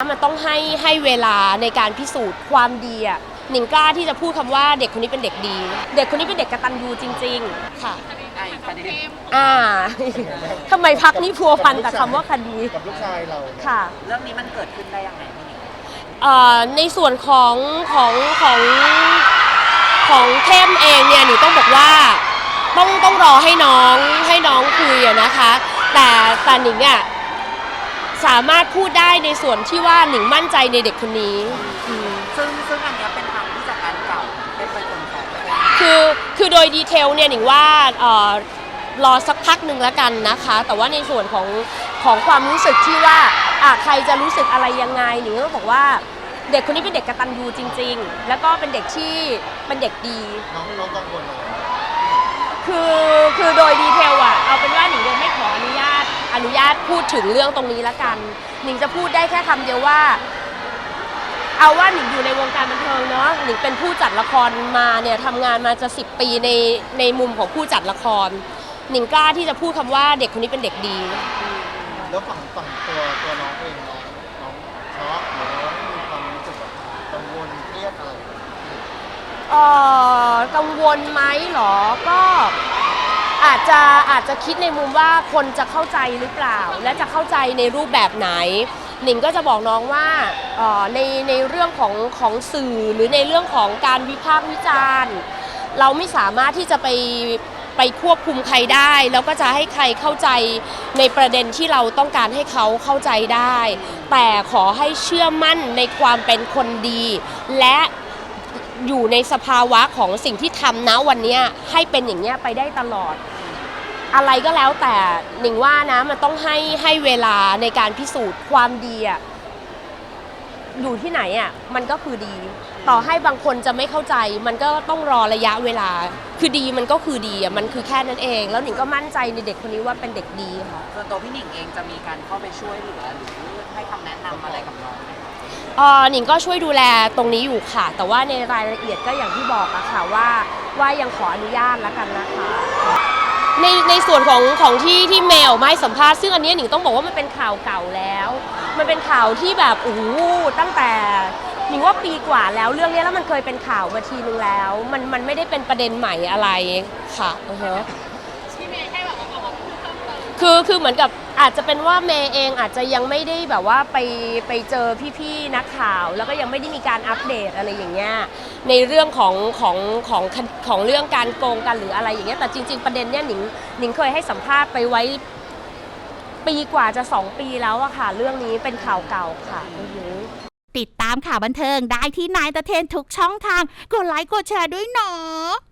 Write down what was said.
มันต้องให้ให้เวลาในการพิสูจน์ความดีอะหนิงกล้าที่จะพูดคำว่าเด็กคนนี้เป็นเด็กดี เด็กคนนี้เป็นเด็กกตัญญูจริง ๆ ค่ะ ไอ้คดีอ่า ทำไมพักนี้พัวพันแต่คำว่าคดีกับลูกชายเราค่ะ เรื่องนี้มันเกิดขึ้นได้ยังไงพี่หนิงเอ่อในส่วนของของของของเข้มเองเนี่ยหนูต้องบอกว่าต้องต้องรอให้น้องให้น้องคุยอะนะคะ แต่แต่หนิงอะ สามารถพูดได้ในส่วนที่ว่าหนิงมั่นใจในเด็กคนนี้อืม ซึ่งซึ่งอันเนี้ยเป็นทางที่จากการเก่าได้ไปคนฟ้องไปคือคือโดยดีเทลเนี่ยหนิงว่าเอ่อรอสักพักหนึ่งแล้วกันนะคะ แต่ว่าในส่วนของของความรู้สึกที่ว่าอะใครจะรู้สึกอะไรยังไงหนิงก็บอกว่าเด็กคนนี้เป็นเด็กกตัญญูจริง ๆ แล้วก็เป็นเด็กที่เป็นเด็กดี น้องน้องกังวลอะไรคือคือ นุญาตพูดถึงเรื่องตรงนี้ละกัน หนิงจะพูดได้แค่คำเดียวว่า เอาว่าหนิงอยู่ในวงการบันเทิงเนาะหนิงเป็นผู้จัดละครมาเนี่ยทำงานมาจะสิบปีในในมุมของผู้จัดละคร หนิงกล้าที่จะพูดคำว่าเด็กคนนี้เป็นเด็กดี แล้วฝั่งฝั่งตัวตัวน้องเองน้องน้องช็อกหรือว่ามีความรู้สึกแบบกังวลเครียดอะไรเอ่อกังวลไหมเหรอก็ อาจจะอาจจะคิดในมุมว่าคนจะเข้าใจหรือเปล่า และจะเข้าใจในรูปแบบไหน หนิงก็จะบอกน้องว่าเอ่อในในเรื่องของของสื่อหรือในเรื่องของการวิพากษ์วิจารณ์ เราไม่สามารถที่จะไปไปควบคุมใครได้ แล้วก็จะให้ใครเข้าใจในประเด็นที่เราต้องการให้เขาเข้าใจได้ แต่ขอให้เชื่อมั่นในความเป็นคนดี และ อยู่ในสภาวะของสิ่งที่ทำนะวันเนี้ยให้เป็นอย่างเงี้ยไปได้ตลอด อะไรก็แล้วแต่หนิงว่านะมันต้องให้ให้เวลาในการพิสูจน์ความดีอะอยู่ที่ไหนอะมันก็คือดี ต่อให้บางคนจะไม่เข้าใจ มันก็ต้องรอระยะเวลา คือดีมันก็คือดีอะมันคือแค่นั้นเอง แล้วหนิงก็มั่นใจในเด็กคนนี้ว่าเป็นเด็กดีค่ะ ส่วนตัวพี่หนิงเองจะมีการเข้าไปช่วยเหลือหรือให้คำแนะนำอะไร เอ่อหนิงก็ช่วยดูแลตรงนี้อยู่ค่ะ แต่ว่าในรายละเอียดก็อย่างที่บอกอะค่ะว่าว่ายังขออนุญาตแล้วกันนะคะ ในในส่วนของของที่ที่เมลมาให้สัมภาษณ์ซึ่งอันนี้หนิงต้องบอกว่ามันเป็นข่าวเก่าแล้ว มันเป็นข่าวที่แบบโอ้โหตั้งแต่หนิงว่าปีกว่าแล้วเรื่องนี้แล้วมันเคยเป็นข่าวมาทีนึงแล้ว มันมันไม่ได้เป็นประเด็นใหม่อะไรค่ะอือฮะ คือคือเหมือนกับอาจจะเป็นว่าเมย์เองอาจจะยังไม่ได้แบบว่าไปไปเจอพี่ๆนักข่าว แล้วก็ยังไม่ได้มีการอัปเดตอะไรอย่างเงี้ยในเรื่องของของของของเรื่องการโกงกันหรืออะไรอย่างเงี้ยแต่จริง ๆประเด็นเนี้ยหนิงหนิงเคยให้สัมภาษณ์ไปไว้ปีกว่าจะสองปีแล้วอะค่ะ เรื่องนี้เป็นข่าวเก่าค่ะติดตามข่าวบันเทิงได้ที่นายตะเทนทุกช่องทาง กดไลค์กดแชร์ด้วยเนาะ